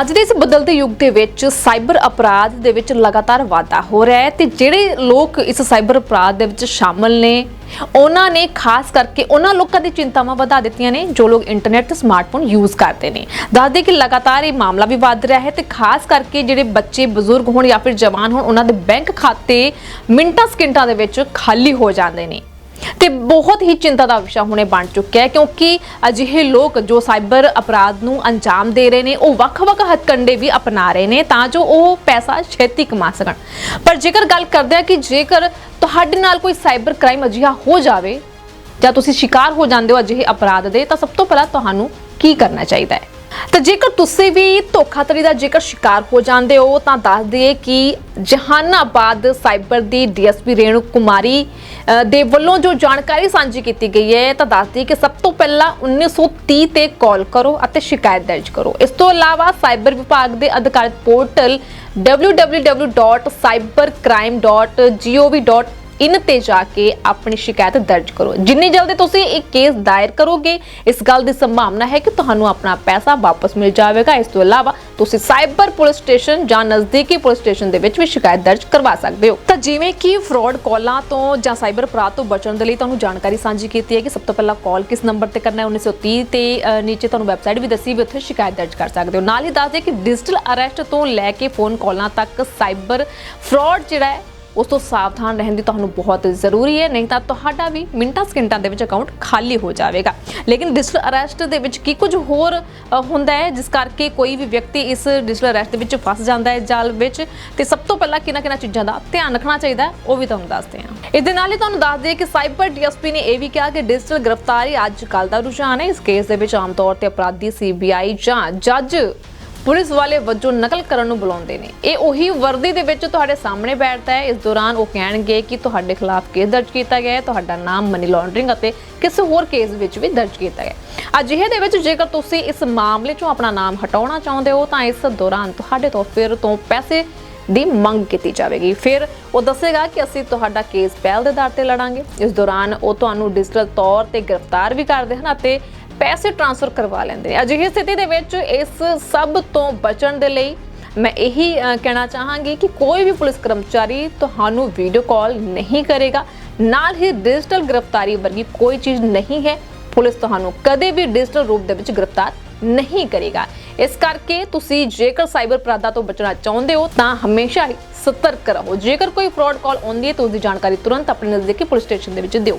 ਅੱਜ ਦੇ ਇਸ ਬਦਲਦੇ ਯੁੱਗ ਦੇ ਵਿੱਚ ਸਾਈਬਰ ਅਪਰਾਧ ਦੇ ਵਿੱਚ ਲਗਾਤਾਰ ਵਾਧਾ ਹੋ ਰਿਹਾ ਹੈ ਤੇ ਜਿਹੜੇ ਲੋਕ ਇਸ ਸਾਈਬਰ ਅਪਰਾਧ ਦੇ ਵਿੱਚ ਸ਼ਾਮਲ ਨੇ, ਉਹਨਾਂ ਨੇ ਖਾਸ ਕਰਕੇ ਉਹਨਾਂ ਲੋਕਾਂ ਦੀ ਚਿੰਤਾਵਾਂ ਵਧਾ ਦਿੱਤੀਆਂ ਨੇ ਜੋ ਲੋਕ ਇੰਟਰਨੈਟ ਤੇ ਸਮਾਰਟਫੋਨ ਯੂਜ਼ ਕਰਦੇ ਨੇ। ਦੱਸਦੇ ਕਿ ਲਗਾਤਾਰ ਇਹ ਮਾਮਲਾ ਵੀ ਵੱਧ ਰਿਹਾ ਹੈ ਤੇ ਖਾਸ ਕਰਕੇ ਜਿਹੜੇ ਬੱਚੇ, ਬਜ਼ੁਰਗ ਹੋਣ ਜਾਂ ਫਿਰ ਜਵਾਨ ਹੋਣ, ਉਹਨਾਂ ਦੇ ਬੈਂਕ ਖਾਤੇ ਮਿੰਟਾਂ ਸਕਿੰਟਾਂ ਦੇ ਵਿੱਚ ਖਾਲੀ ਹੋ ਜਾਂਦੇ ਨੇ। ਤੇ ਬਹੁਤ ਹੀ ਚਿੰਤਾ ਦਾ ਵਿਸ਼ਾ ਹੁਣੇ ਬਣ ਚੁੱਕਿਆ ਹੈ, ਕਿਉਂਕਿ ਅਜਿਹੇ ਲੋਕ ਜੋ ਸਾਈਬਰ ਅਪਰਾਧ ਨੂੰ ਅੰਜਾਮ ਦੇ ਰਹੇ ਨੇ, ਉਹ ਵੱਖ-ਵੱਖ ਹੱਥਕੰਡੇ ਵੀ ਅਪਣਾ ਰਹੇ ਨੇ ਤਾਂ ਜੋ ਉਹ ਪੈਸਾ ਛੇਤੀ ਕਮਾ ਸਕਣ। ਪਰ ਜੇਕਰ ਗੱਲ ਕਰਦੇ ਆ ਕਿ ਜੇਕਰ ਤੁਹਾਡੇ ਨਾਲ ਕੋਈ ਸਾਈਬਰ ਕ੍ਰਾਈਮ ਅਜਿਹਾ ਹੋ ਜਾਵੇ ਜਾਂ ਤੁਸੀਂ ਸ਼ਿਕਾਰ ਹੋ ਜਾਂਦੇ ਹੋ ਅਜਿਹੇ ਅਪਰਾਧ ਦੇ, ਤਾਂ ਸਭ ਤੋਂ ਪਹਿਲਾਂ ਤੁਹਾਨੂੰ ਕੀ ਕਰਨਾ ਚਾਹੀਦਾ ਹੈ? ਤਾਂ ਜੇਕਰ ਤੁਸੀਂ ਵੀ ਧੋਖਾਧੜੀ ਦਾ ਜੇਕਰ ਸ਼ਿਕਾਰ ਹੋ ਜਾਂਦੇ ਹੋ, ਤਾਂ ਦੱਸ ਦਈਏ ਕਿ ਜਹਾਨਾਬਾਦ ਸਾਈਬਰ ਦੀ ਡੀਐਸਪੀ ਰੇਣੂ ਕੁਮਾਰੀ ਦੇ ਵੱਲੋਂ ਜੋ ਜਾਣਕਾਰੀ ਸਾਂਝੀ ਕੀਤੀ ਗਈ ਹੈ, ਤਾਂ ਦੱਸ ਦਈਏ ਕਿ ਸਭ ਤੋਂ ਪਹਿਲਾਂ 1930 ਤੇ ਕਾਲ ਕਰੋ ਅਤੇ ਸ਼ਿਕਾਇਤ ਦਰਜ ਕਰੋ। ਇਸ ਤੋਂ ਇਲਾਵਾ ਸਾਈਬਰ ਵਿਭਾਗ ਦੇ ਅਧਿਕਾਰਤ ਪੋਰਟਲ www.cybercrime.gov.in ਇਨ ਤੇ ਜਾ ਕੇ ਆਪਣੀ ਸ਼ਿਕਾਇਤ ਦਰਜ ਕਰੋ। ਜਿੰਨੀ ਜਲਦੀ ਤੁਸੀਂ ਇਹ ਕੇਸ ਦਾਇਰ ਕਰੋਗੇ, ਇਸ ਗੱਲ ਦੀ ਸੰਭਾਵਨਾ ਹੈ ਕਿ ਤੁਹਾਨੂੰ ਆਪਣਾ ਪੈਸਾ ਵਾਪਸ ਮਿਲ ਜਾਵੇਗਾ। ਇਸ ਤੋਂ ਇਲਾਵਾ ਤੁਸੀਂ ਸਾਈਬਰ ਪੁਲਿਸ ਸਟੇਸ਼ਨ ਜਾਂ ਨਜ਼ਦੀਕੀ ਪੁਲਿਸ ਸਟੇਸ਼ਨ ਦੇ ਵਿੱਚ ਵੀ ਸ਼ਿਕਾਇਤ ਦਰਜ ਕਰਵਾ ਸਕਦੇ ਹੋ। ਤਾਂ ਜਿਵੇਂ ਕਿ ਫਰਾਡ ਕਾਲਾਂ ਤੋਂ ਜਾਂ ਸਾਈਬਰ ਅਪਰਾਧ ਤੋਂ ਬਚਣ ਦੇ ਲਈ ਤੁਹਾਨੂੰ ਜਾਣਕਾਰੀ ਸਾਂਝੀ ਕੀਤੀ ਹੈ ਕਿ ਸਭ ਤੋਂ ਪਹਿਲਾਂ ਕਾਲ ਕਿਸ ਨੰਬਰ ਤੇ ਕਰਨਾ ਹੈ? 1930 ਤੇ ਨੀਚੇ ਤੁਹਾਨੂੰ ਵੈਬਸਾਈਟ ਵੀ ਦੱਸੀ ਵੀ ਉੱਥੇ ਸ਼ਿਕਾਇਤ ਦਰਜ ਕਰ ਸਕਦੇ ਹੋ। ਨਾਲ ਹੀ ਦੱਸ ਦੇ ਕਿ ਡਿਜੀਟਲ ਅਰੈਸਟ ਤੋਂ ਲੈ ਕੇ ਫੋਨ ਕਾਲਾਂ ਤੱਕ ਸਾਈਬਰ ਫਰਾਡ ਜਿਹੜਾ ਹੈ ਉਸ ਤੋਂ ਸਾਵਧਾਨ ਰਹਿਣ ਦੀ ਤੁਹਾਨੂੰ ਬਹੁਤ ਜ਼ਰੂਰੀ ਹੈ, ਨਹੀਂ ਤਾਂ ਤੁਹਾਡਾ ਵੀ ਮਿੰਟਾਂ ਸਕਿੰਟਾਂ ਦੇ ਵਿੱਚ ਅਕਾਊਂਟ ਖਾਲੀ ਹੋ ਜਾਵੇਗਾ। ਲੇਕਿਨ ਡਿਜੀਟਲ ਅਰੈਸਟ ਦੇ ਵਿੱਚ ਕੀ ਕੁਝ ਹੋਰ ਹੁੰਦਾ ਹੈ, ਜਿਸ ਕਰਕੇ ਕੋਈ ਵੀ ਵਿਅਕਤੀ ਇਸ ਡਿਜੀਟਲ ਅਰੈਸਟ ਦੇ ਵਿੱਚ ਫਸ ਜਾਂਦਾ ਹੈ, ਜਾਲ ਵਿੱਚ? ਤੇ ਸਭ ਤੋਂ ਪਹਿਲਾਂ ਕਿਹਨਾਂ ਕਿਹਨਾਂ ਚੀਜ਼ਾਂ ਦਾ ਧਿਆਨ ਰੱਖਣਾ ਚਾਹੀਦਾ ਉਹ ਵੀ ਤੁਹਾਨੂੰ ਦੱਸਦੇ ਹਾਂ। ਇਸ ਦੇ ਨਾਲ ਹੀ ਤੁਹਾਨੂੰ ਦੱਸ ਦਈਏ ਕਿ ਸਾਈਬਰ ਡੀਐਸਪੀ ਨੇ ਇਹ ਵੀ ਕਿਹਾ ਕਿ ਡਿਜੀਟਲ ਗ੍ਰਿਫਤਾਰੀ ਅੱਜ ਕੱਲ ਦਾ ਰੁਝਾਨ ਹੈ। ਇਸ ਕੇਸ ਦੇ ਵਿੱਚ ਆਮ ਤੌਰ ਤੇ ਅਪਰਾਧੀ ਸੀਬੀਆਈ ਜਾਂ ਜੱਜ ਪੁਲਿਸ ਵਾਲੇ ਵਜੋਂ ਨਕਲ ਕਰਨ ਨੂੰ ਬੁਲਾਉਂਦੇ ਨੇ। ਇਹ ਉਹੀ ਵਰਦੀ ਦੇ ਵਿੱਚ ਤੁਹਾਡੇ ਸਾਹਮਣੇ ਬੈਠਦਾ ਹੈ। ਇਸ ਦੌਰਾਨ ਉਹ ਕਹਿਣਗੇ ਕਿ ਤੁਹਾਡੇ ਖਿਲਾਫ ਕੇਸ ਦਰਜ ਕੀਤਾ ਗਿਆ ਹੈ। ਤੁਹਾਡਾ ਨਾਮ ਮਨੀ ਲਾਂਡਰਿੰਗ ਅਤੇ ਕਿਸੇ ਹੋਰ ਕੇਸ ਵਿੱਚ ਵੀ ਦਰਜ ਕੀਤਾ ਗਿਆ ਅਜਿਹੇ ਦੇ ਵਿੱਚ ਜੇਕਰ ਤੁਸੀਂ ਇਸ ਮਾਮਲੇ 'ਚੋਂ ਆਪਣਾ ਨਾਮ ਹਟਾਉਣਾ ਚਾਹੁੰਦੇ ਹੋ, ਤਾਂ ਇਸ ਦੌਰਾਨ ਤੁਹਾਡੇ ਤੋਂ ਫਿਰ ਤੋਂ ਪੈਸੇ ਦੀ ਮੰਗ ਕੀਤੀ ਜਾਵੇਗੀ। ਫਿਰ ਉਹ ਦੱਸੇਗਾ ਕਿ ਅਸੀਂ ਤੁਹਾਡਾ ਕੇਸ ਪਹਿਲ ਦੇ ਆਧਾਰ ਤੇ ਲੜਾਂਗੇ। ਇਸ ਦੌਰਾਨ ਉਹ ਤੁਹਾਨੂੰ ਡਿਜੀਟਲ ਤੌਰ ਤੇ ਗ੍ਰਿਫਤਾਰ ਵੀ ਕਰਦੇ ਹਨ ਅਤੇ ਪੈਸੇ ਟ੍ਰਾਂਸਫਰ ਕਰਵਾ ਲੈਂਦੇ ਨੇ। ਅਜਿਹੀ ਸਥਿਤੀ ਦੇ ਵਿੱਚ ਇਸ ਸਭ ਤੋਂ ਬਚਣ ਦੇ ਲਈ ਮੈਂ ਇਹੀ ਕਹਿਣਾ ਚਾਹਾਂਗੀ ਕਿ ਕੋਈ ਵੀ ਪੁਲਿਸ ਕਰਮਚਾਰੀ ਤੁਹਾਨੂੰ ਵੀਡੀਓ ਕਾਲ ਨਹੀਂ ਕਰੇਗਾ। ਨਾਲ ਹੀ ਡਿਜੀਟਲ ਗ੍ਰਿਫਤਾਰੀ ਵਰਗੀ ਕੋਈ ਚੀਜ਼ ਨਹੀਂ ਹੈ। ਪੁਲਿਸ ਤੁਹਾਨੂੰ ਕਦੇ ਵੀ ਡਿਜੀਟਲ ਰੂਪ ਦੇ ਵਿੱਚ ਗ੍ਰਿਫਤਾਰ ਨਹੀਂ ਕਰੇਗਾ। ਇਸ ਕਰਕੇ ਤੁਸੀਂ ਜੇਕਰ ਸਾਈਬਰ ਅਪਰਾਧਾਂ ਤੋਂ ਬਚਣਾ ਚਾਹੁੰਦੇ ਹੋ, ਤਾਂ ਹਮੇਸ਼ਾ ਹੀ ਸਤਰਕ ਰਹੋ। ਜੇਕਰ ਕੋਈ ਫਰਾਡ ਕਾਲ ਆਉਂਦੀ ਹੈ, ਤਾਂ ਉਸ ਦੀ ਜਾਣਕਾਰੀ ਤੁਰੰਤ ਆਪਣੇ ਨਜ਼ਦੀਕੀ ਪੁਲਿਸ ਸਟੇਸ਼ਨ ਦੇ ਵਿੱਚ ਦਿਓ।